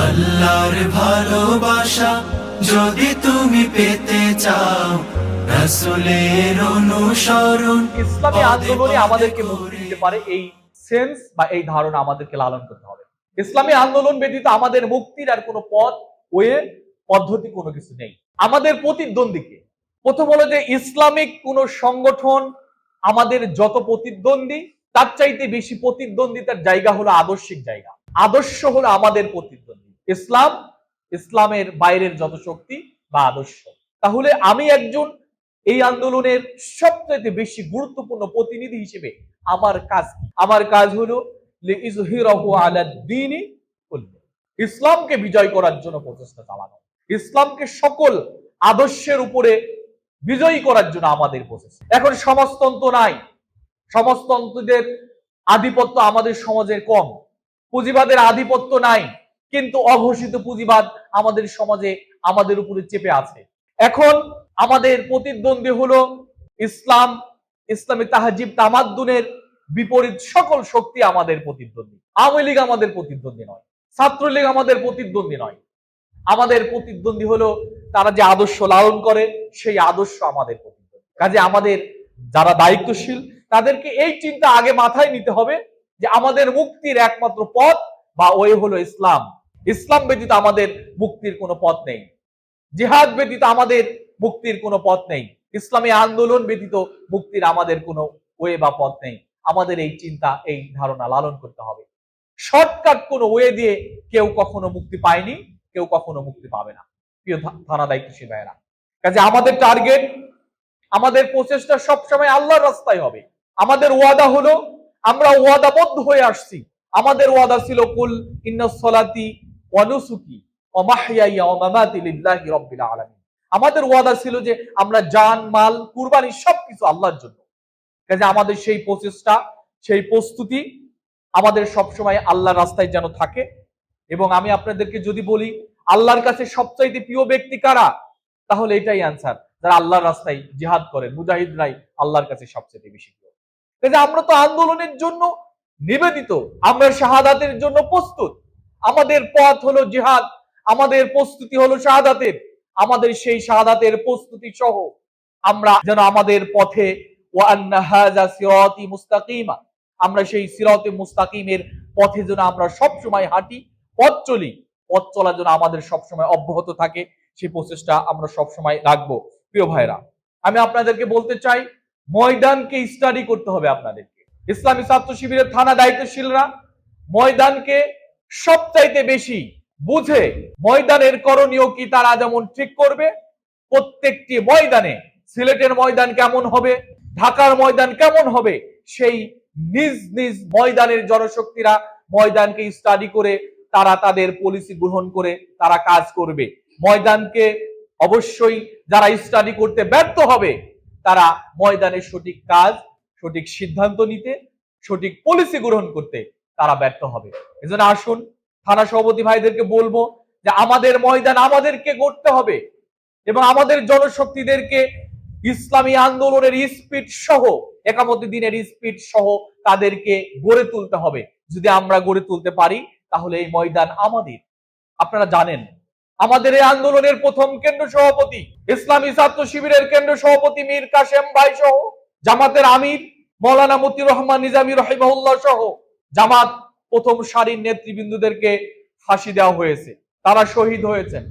আল্লাহর ভালোবাসা যদি তুমি পেতে চাও রাসূলের অনুসরণ ইসলামী আন্দোলনে আমাদেরকে মুক্তি দিতে পারে এই সেন্স বা এই ধারণা আমাদেরকে লালন করতে হবে। ইসলামী আন্দোলন ব্যতীত আমাদের মুক্তির আর কোনো পথ ওয়ে পদ্ধতি কোনো কিছু নেই। আমাদের প্রতিদ্বন্দ্বীকে প্রথম হলো যে ইসলামিক কোন সংগঠন আমাদের যত প্রতিদ্বন্দ্বী তার চাইতে বেশি প্রতিদ্বন্দ্বিতার জায়গা হলো আদর্শিক জায়গা। আদর্শ হলো আমাদের প্রতিদ্বন্দ্বী। ইসলাম, ইসলামের বাইরের যত শক্তি বা আদর্শ। তাহলে আমি একজন এই আন্দোলনের সবচেয়ে বেশি গুরুত্বপূর্ণ প্রতিনিধি হিসেবে আমার কাজ আমার কাজ হলো। ইসলামকে বিজয় করার জন্য প্রচেষ্টা চালানো। ইসলামকে সকল আদর্শের উপরে বিজয়ী করার জন্য আমাদের প্রচেষ্টা। এখন সমাজতন্ত্র নাই। সমাজতন্ত্রদের আধিপত্য আমাদের সমাজের কম। পুঁজিবাদের আধিপত্য নাই। কিন্তু অঘোষিত পুঁজিবাদ আমাদের সমাজে আমাদের উপরে চেপে আছে। এখন আমাদের প্রতিদ্বন্দ্বী হলো ইসলাম, ইসলামী তাহাজিব তামাদ্দুনের বিপরীত সকল শক্তি আমাদের প্রতিদ্বন্দ্বী। আওয়ামী লীগ আমাদের প্রতিদ্বন্দ্বী নয়, ছাত্রলীগ আমাদের প্রতিদ্বন্দ্বী নয়। আমাদের প্রতিদ্বন্দ্বী হলো তারা যে আদর্শ লালন করে, সেই আদর্শ আমাদের প্রতিদ্বন্দ্বী। কাজে আমাদের যারা দায়িত্বশীল, তাদেরকে এই চিন্তা আগে মাথায় নিতে হবে যে আমাদের মুক্তির একমাত্র পথ বা ওই হলো ইসলাম। ইসলাম ব্যতীত আমাদের মুক্তির কোনো পথ নেই। জিহাদ ব্যতীত আমাদের মুক্তির কোনো পথ নেই। ইসলামী আন্দোলন ব্যতীত মুক্তির আমাদের কোনো ওয়ে বা পথ নেই। আমাদের এই চিন্তা, এই ধারণা লালন করতে হবে। শর্টকাট কোনো ওয়ে দিয়ে কেউ কখনো মুক্তি পায়নি, কেউ কখনো মুক্তি পাবে না। প্রিয় থানা দায়িত্বশীল ভাইয়েরা, কাজে আমাদের টার্গেট, আমাদের প্রচেষ্টা সবসময় আল্লাহর রাস্তায় হবে। আমাদের ওয়াদা হলো, আমরা ওয়াদাবদ্ধ হয়ে আসছি। আমাদের ওয়াদা ছিল, কুল ইন্নাসসালাতি ওয়া নুসুকি ওয়া মাহইয়ায়া ওয়া মামাতি লিল্লাহি রাব্বিল আলামিন। আমাদের ওয়াদা ছিল যে আমরা জান, মাল, কুরবানি সবকিছু আল্লাহর জন্য। কাজে আমাদের সেই প্রচেষ্টা, সেই প্রস্তুতি আমাদের সবসময় আল্লাহর রাস্তায় যেন থাকে। এবং আমি আপনাদেরকে যদি বলি, আল্লাহর কাছে সবচাইতে প্রিয় ব্যক্তি কারা? তাহলে এটাই আনসার যারা আল্লাহর রাস্তায় জিহাদ করে মুজাহিদরাই আল্লাহর কাছে সবচেয়ে বেশি প্রিয়। কাজে আমরা তো আন্দোলনের জন্য নিবেদিত, আমরা শাহাদাতের জন্য প্রস্তুত। আমাদের পথ হলো জিহাদ, আমাদের প্রস্তুতি হলো শাহাদাতের। আমাদের সেই শাহাদাতের প্রস্তুতি সহ আমরা যেন আমাদের পথে মুস্তাকিমা, আমরা সেই সিরাতে মুস্তাকিমের পথে যেন আমরা সব সময় হাঁটি, পথ চলি, পথ চলার জন্য আমাদের সব সময় অব্যাহত থাকে সেই প্রচেষ্টা আমরা সব সময় রাখব। প্রিয় ভাইরা আমি আপনাদেরকে বলতে চাই, ময়দানকে স্টাডি করতে হবে আপনাদেরকে। ইসলামী ছাত্র শিবিরের থানা দায়িত্বশীলরা ময়দানকে সবচাইতে বেশি বুঝে ময়দানের করণীয় কি তারা যেমন ঠিক করবে, প্রত্যেকটি ময়দানে সিলেটের ময়দান কেমন হবে, ঢাকার ময়দান কেমন হবে, সেই নিজ নিজ ময়দানের জনশক্তিরা ময়দানকে স্টাডি করে তারা তাদের পলিসি গ্রহণ করে তারা কাজ করবে। ময়দানকে অবশ্যই যারা স্টাডি করতে ব্যর্থ হবে, তারা ময়দানের সঠিক কাজ, সঠিক সিদ্ধান্ত নিতে, সঠিক পলিসি গ্রহণ করতে তারা ব্যর্থ হবে। এজন্য আসুন, থানা সভাপতি ভাইদেরকে বলব যে আমাদের ময়দান আমাদেরকে গড়তে হবে এবং আমাদের জনশক্তিদেরকে ইসলামী আন্দোলনের স্পিড সহ, একামতি দিনের স্পিড সহ তাদেরকে গড়ে তুলতে হবে। যদি আমরা গড়ে তুলতে পারি, তাহলে এই ময়দান আমাদের। আপনারা জানেন, আমাদের এই আন্দোলনের প্রথম কেন্দ্র সভাপতি, ইসলামী ছাত্র শিবিরের কেন্দ্র সভাপতি মীর কাশেম ভাই সহ, জামাতের আমির মৌলানা মতিউর রহমান নিজামী রহিমাহুল্লাহ সহ জামাত প্রথম সারির নেতৃবৃন্দুদেরকে ফাঁসি দেওয়া হয়েছে। তারা শহীদ হয়েছেন।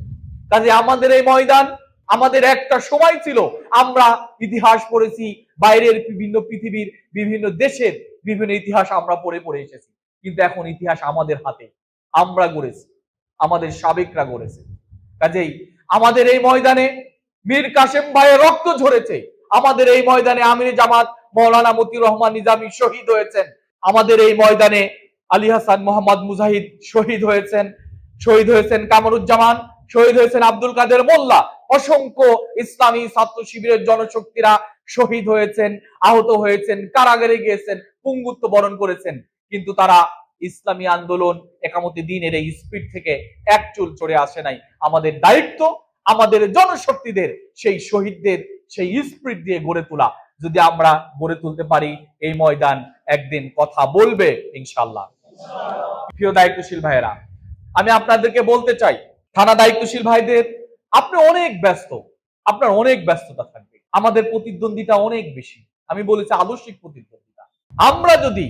কাজে আমাদের এই ময়দান, আমাদের একটা সময় ছিল। আমরা ইতিহাস পড়েছি, বাইরের বিভিন্ন পৃথিবীর বিভিন্ন দেশের বিভিন্ন ইতিহাস আমরা পড়ে পড়ে এসেছি। কিন্তু এখন ইতিহাস আমাদের হাতে। আমরা গড়েছি। আমাদের সাবেকরা গড়েছে। কাজেই আমাদের এই ময়দানে মীর কাশেম ভাইয়ের রক্ত ঝরেছে। আমাদের এই ময়দানে আমির জামাত মৌলানা মতিউর রহমান নিজামী শহীদ হয়েছেন। আমাদের এই ময়দানে আলী হাসান মোহাম্মদ মুজাহিদ শহীদ হয়েছেন শহীদ হয়েছেন কামরুজ্জামান, শহীদ হয়েছেন আব্দুল কাদের মোল্লা। অসংখ্য ইসলামী ছাত্র শিবিরের জনশক্তিরা শহীদ হয়েছেন, আহত হয়েছেন, কারাগারে গিয়েছেন, পুঙ্গুত্ব বরণ করেছেন। কিন্তু তারা ইসলামী আন্দোলন একামতি দিনের এই স্পিড থেকে এক চুল চড়ে আসে নাই। আমাদের দায়িত্ব, আমাদের জনশক্তিদের, সেই শহীদদের সেই স্পিড দিয়ে গড়ে তোলা। যদি আমরা গড়ে তুলতে পারি, এই ময়দান একদিন কথা বলবে ইনশাল্লাহ প্রিয় দায়িত্বশীল ভাইয়েরা, আমি আপনাদেরকে বলতে চাই, থানা দায়িত্বশীল ভাইদের, আপনি অনেক ব্যস্ত, আপনার অনেক ব্যস্ততা থাকবে। আমাদের প্রতিদ্বন্দ্বিতা অনেক বেশি। আমি বলেছি আদর্শিক প্রতিদ্বন্দ্বিতা। আমরা যদি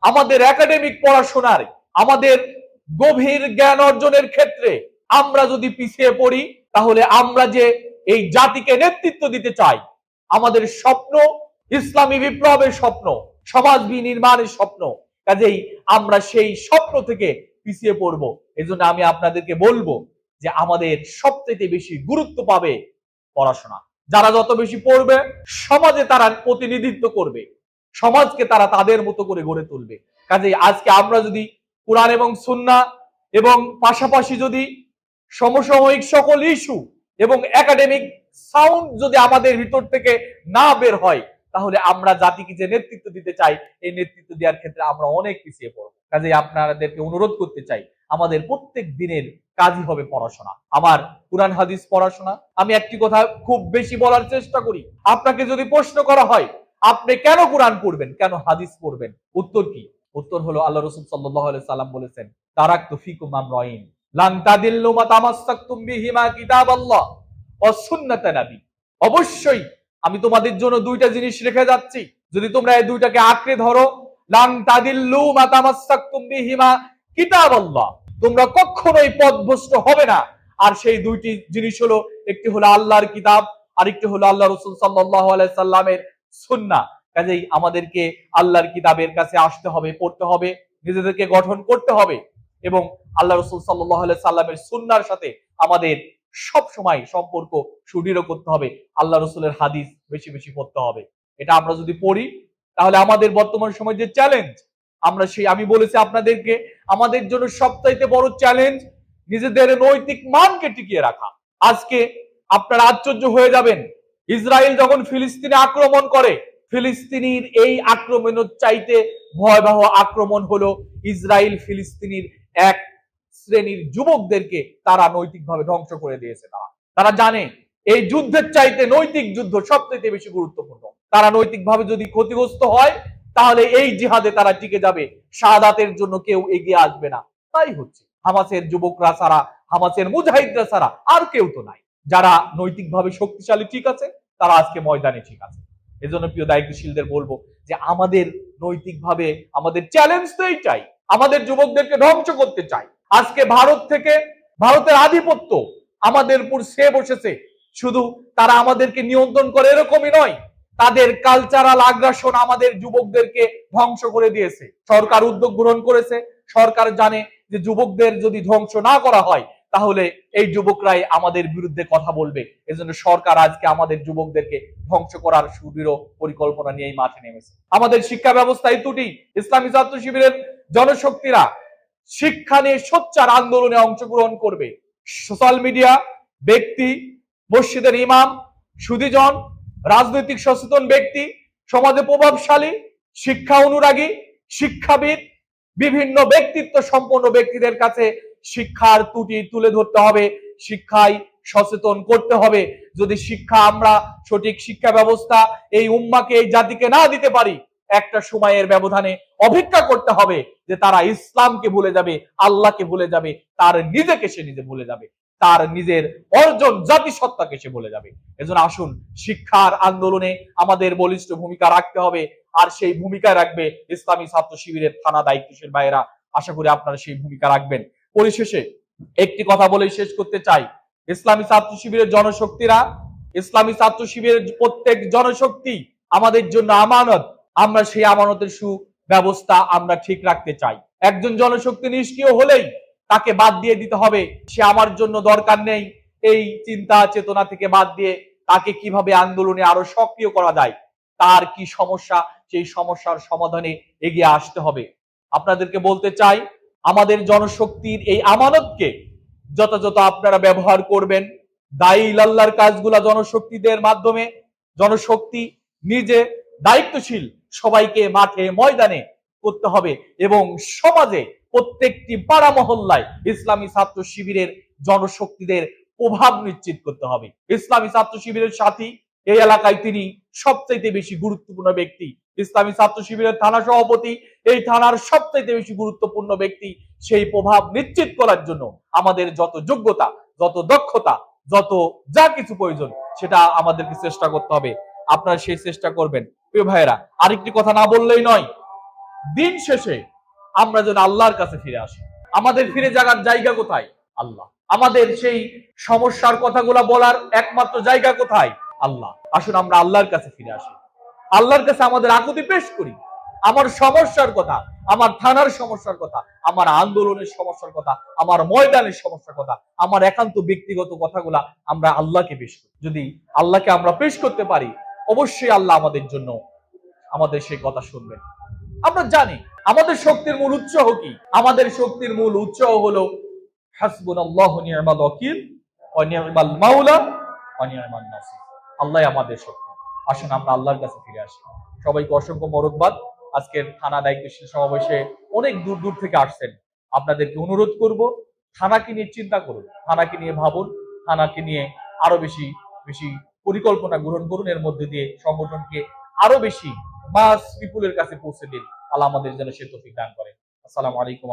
আমাদের একাডেমিক পড়াশোনার, আমাদের গভীর জ্ঞান অর্জনের ক্ষেত্রে আমরা যদি পিছিয়ে পড়ি, তাহলে আমরা যে এই জাতিকে নেতৃত্ব দিতে চাই আমাদের স্বপ্ন, ইসলামী বিপ্লবের স্বপ্ন সমাজ বিনির্মাণের স্বপ্ন। কাজেই আমরা সেই স্বপ্ন থেকে পিছিয়ে পড়ব। এজন্য আমি আপনাদেরকে বলব যে আমাদের সবচেয়ে বেশি গুরুত্ব পাবে পড়াশোনা। যারা যত বেশি পড়বে, সমাজে তারা প্রতিনিধিত্ব করবে। সমাজকে তারা তাদের মতো করে গড়ে তুলবে। কাজেই আজকে আমরা যদি কোরআন এবং সুন্না এবং পাশাপাশি যদি সমসাময়িক সকল ইস্যু এবং একাডেমিক সাউন্ড যদি আমাদের ভিতর থেকে না বের হয়, তাহলে আমরা জাতিকে যে নেতৃত্ব দিতে চাই, এই নেতৃত্ব দেওয়ার ক্ষেত্রে আমরা অনেক পিছিয়ে পড়ব। কাজেই আপনাদেরকে অনুরোধ করতে চাই, আমাদের প্রত্যেক দিনের কাজই হবে পড়াশোনা। আমার কোরআন হাদিস পড়াশোনা, আমি একটি কথা খুব বেশি বলার চেষ্টা করি, আপনাকে যদি প্রশ্ন করা হয়, আপনি কেন কোরআন পড়বেন, কেন হাদিস পড়বেন? উত্তর কি? উত্তর হলো আল্লাহ রসুল সাল্লাহ সাল্লাম বলেছেন তারাক তুফিকুম আমরাইন, লান তাদিল্লু মা তামাসসাকতুম বিহিমা কিতাবাল্লাহ। ওয়া সুন্নাত নবী। অবশ্যই আমি তোমাদের জন্য দুইটা জিনিস রেখে যাচ্ছি। যদি তোমরা এই দুইটাকে আঁকড়ে ধরো লান তাদিল্লু মা তামাসসাকতুম বিহিমা কিতাবাল্লাহ। তোমরা কখনোই পথভ্রষ্ট হবে না। আর সেই দুইটি জিনিস হলো, একটি হলো আল্লাহর কিতাব, আরেকটি হলো আল্লাহ রসুল সাল্লাহ সাল্লামের সুন্না। কাজেই আমাদেরকে আল্লাহর কিতাবের কাছে আসতে হবে, পড়তে হবে, নিজেদেরকে গঠন করতে হবে। এবং আল্লাহ রসুল সাল্লাহ সাল্লামের সুন্নার সাথে আমাদের সব সময় সম্পর্ক সুদৃঢ় করতে হবে। আল্লাহ রসুলের হাদিস বেশি বেশি পড়তে হবে। এটা আমরা যদি পড়ি, তাহলে আমাদের বর্তমান সময় যে চ্যালেঞ্জ আমরা সেই আমি বলেছি আপনাদেরকে, আমাদের জন্য সবচাইতে বড় চ্যালেঞ্জ নিজেদের নৈতিক মানকে টিকিয়ে রাখা। আজকে আপনারা আশ্চর্য হয়ে যাবেন, ইসরায়েল যখন ফিলিস্তিনে আক্রমণ করে, ফিলিস্তিনির এই আক্রমণের চাইতে ভয়াবহ আক্রমণ হলো ইসরায়েল ফিলিস্তিনির এক শ্রেণির যুবকদেরকে তারা নৈতিকভাবে ধ্বংস করে দিয়েছে তারা। তারা জানে, এই যুদ্ধের চাইতে নৈতিক যুদ্ধ সবচেয়ে বেশি গুরুত্বপূর্ণ। তারা নৈতিকভাবে যদি ক্ষতিগ্রস্ত হয়, তাহলে এই জিহাদে তারা টিকে যাবে। শাহাদাতের জন্য কেউ এগিয়ে আসবে না। তাই হচ্ছে, হামাসের যুবকরা ছাড়া, হামাসের মুজাহিদরা ছাড়া আর কেউ তো নাই। যারা নৈতিকভাবে শক্তিশালী ঠিক আছে, তারা আজকে ময়দানে ঠিক আছে। এজন্য প্রিয় দায়িত্বশীলদের বলব যে, আমাদের নৈতিকভাবে আমাদের চ্যালেঞ্জ তো এইটাই। আমাদের যুবকদেরকে ধ্বংস করতে চাই। আজকে ভারত থেকে ভারতের আধিপত্য আমাদের উপর সে বসেছে। শুধু তারা আমাদেরকে নিয়ন্ত্রণ করে এরকমই নয়, তাদের কালচারাল আগ্রাসন আমাদের যুবকদেরকে ধ্বংস করে দিয়েছে। সরকার উদ্যোগ গ্রহণ করেছে, সরকার জানে যে যুবকদের যদি ধ্বংস না করা হয়, তাহলে এই যুবকরাই আমাদের বিরুদ্ধে কথা বলবে। এজন্য সরকার আজকে আমাদের যুবকদেরকে ধ্বংস করার সুদৃঢ় পরিকল্পনা নিয়ে এই মাঠে নেমেছে। আমাদের শিক্ষা ব্যবস্থা এই ত্রুটি। ইসলামী ছাত্র শিবিরের জনশক্তিরা শিক্ষা নিয়ে সোচ্চার আন্দোলনে অংশগ্রহণ করবে। সোশ্যাল মিডিয়া, ব্যক্তি, মসজিদের ইমাম, সুদীজন, রাজনৈতিক সচেতন ব্যক্তি, সমাজে প্রভাবশালী, শিক্ষা অনুরাগী, শিক্ষাবিদ, বিভিন্ন ব্যক্তিত্ব সম্পন্ন ব্যক্তিদের কাছে শিক্ষার ত্রুটি তুলে ধরতে হবে, শিক্ষায় সচেতন করতে হবে। যদি শিক্ষা আমরা সঠিক শিক্ষা ব্যবস্থা এই উম্মাকে এই জাতিকে না দিতে পারি একটা সময়ের ব্যবধানে অপেক্ষা করতে হবে যে তারা ইসলামকে ভুলে যাবে, আল্লাহকে ভুলে যাবে, তার নিজেকে সে নিজে ভুলে যাবে, তার নিজের অর্জন জাতিসত্তাকে সে বলে যাবে। এজন্য আসুন, শিক্ষার আন্দোলনে আমাদের বলিষ্ঠ ভূমিকা রাখতে হবে, আর সেই ভূমিকা রাখবে ইসলামী ছাত্র শিবিরের থানা দায়িত্বশীল ভাইয়েরা। আশা করি আপনারা সেই ভূমিকা রাখবেন। পরিশেষে একটি কথা বলে শেষ করতে চাই। ইসলামী ছাত্র শিবিরের জনশক্তিরা, ইসলামী ছাত্র শিবিরের প্রত্যেক জনশক্তি আমাদের জন্য আমানত। আমরা সেই আমানতের সুব্যবস্থা আমরা ঠিক রাখতে চাই। একজন জনশক্তি নিষ্ক্রিয় হলেই তাকে বাদ দিয়ে দিতে হবে। সে আমার জন্য দরকার নেই। এই চিন্তা চেতনা থেকে বাদ দিয়ে তাকে কীভাবে আন্দোলনে আরও সক্রিয় করা যায়, তার কি সমস্যা, সেই সমস্যার সমাধানে এগিয়ে আসতে হবে। আপনাদেরকে বলতে চাই, আমাদের জনশক্তির এই আমানতকে যথাযথ আপনারা ব্যবহার করবেন। দায়ী আল্লাহর কাজগুলা জনশক্তিদের মাধ্যমে। জনশক্তি নিজে দায়িত্বশীল সবাইকে মাঠে, ময়দানে করতে হবে এবং সমাজে প্রত্যেকটি পাড়া মহল্লায় ইসলামী ছাত্র শিবিরের জনশক্তিদের প্রভাব নিশ্চিত করতে হবে। ইসলামী ছাত্র শিবিরের সাথী এই এলাকায় তিনি সবচাইতে বেশি গুরুত্বপূর্ণ ব্যক্তি। ইসলামী ছাত্র শিবিরের থানা সভাপতি এই থানার সবচাইতে বেশি গুরুত্বপূর্ণ ব্যক্তি। সেই প্রভাব নিশ্চিত করার জন্য আমাদের যত যোগ্যতা, যত দক্ষতা, যত যা কিছু প্রয়োজন, সেটা আমাদেরকে চেষ্টা করতে হবে। আপনারা সেই চেষ্টা করবেন। প্রিয় ভাইয়েরা, আরেকটি কথা না বললেই নয়। দিন শেষে আমরা যেন আল্লাহর কাছে ফিরে আসি। আমাদের ফিরে যাওয়ার জায়গা কোথায়? আল্লাহ। আমাদের সেই সমস্যার কথাগুলো বলার একমাত্র জায়গা কোথায়? আল্লাহ। আসুন আমরা আল্লাহর কাছে ফিরে আসি। আল্লাহর কাছে আমাদের আকুতি পেশ করি। আমার সমস্যার কথা, আমার থানার সমস্যার কথা, আমার আন্দোলনের সমস্যার কথা, আমার ময়দানের সমস্যার কথা, আমার একান্ত ব্যক্তিগত কথাগুলা আমরা আল্লাহকে পেশ করি। যদি আল্লাহকে আমরা পেশ করতে পারি অবশ্যই আল্লাহ আমাদের জন্য আমাদের সেই কথা শুনবেন। আমরা জানি, আমাদের শক্তির মূল উৎস কি? আমাদের শক্তির মূল উৎস হলো হাসবুনাল্লাহু আল্লাহ আমাদের শক্তি। আসুন, আমরা আল্লাহর কাছে ফিরে আসি। সবাইকে অসংখ্য মরকবাদ আজকের থানা দায়িত্বশীল সমাবেশে অনেক দূর দূর থেকে আসছেন। আপনাদেরকে অনুরোধ করব, থানাকে নিয়ে চিন্তা করুন, থানাকে নিয়ে ভাবুন, থানাকে নিয়ে আরও বেশি বেশি পরিকল্পনা গ্রহণ করুন, এর মধ্যে দিয়ে সংগঠনকে আরও বেশি মাস পিপুলের কাছে পৌঁছে দিন। আল্লাহ আমাদের যেন সে তফিক দান করে। আসসালামু আলাইকুম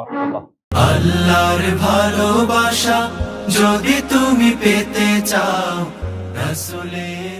আল্লাহর ভালোবাসা যদি তুমি পেতে চাও, রাসূলের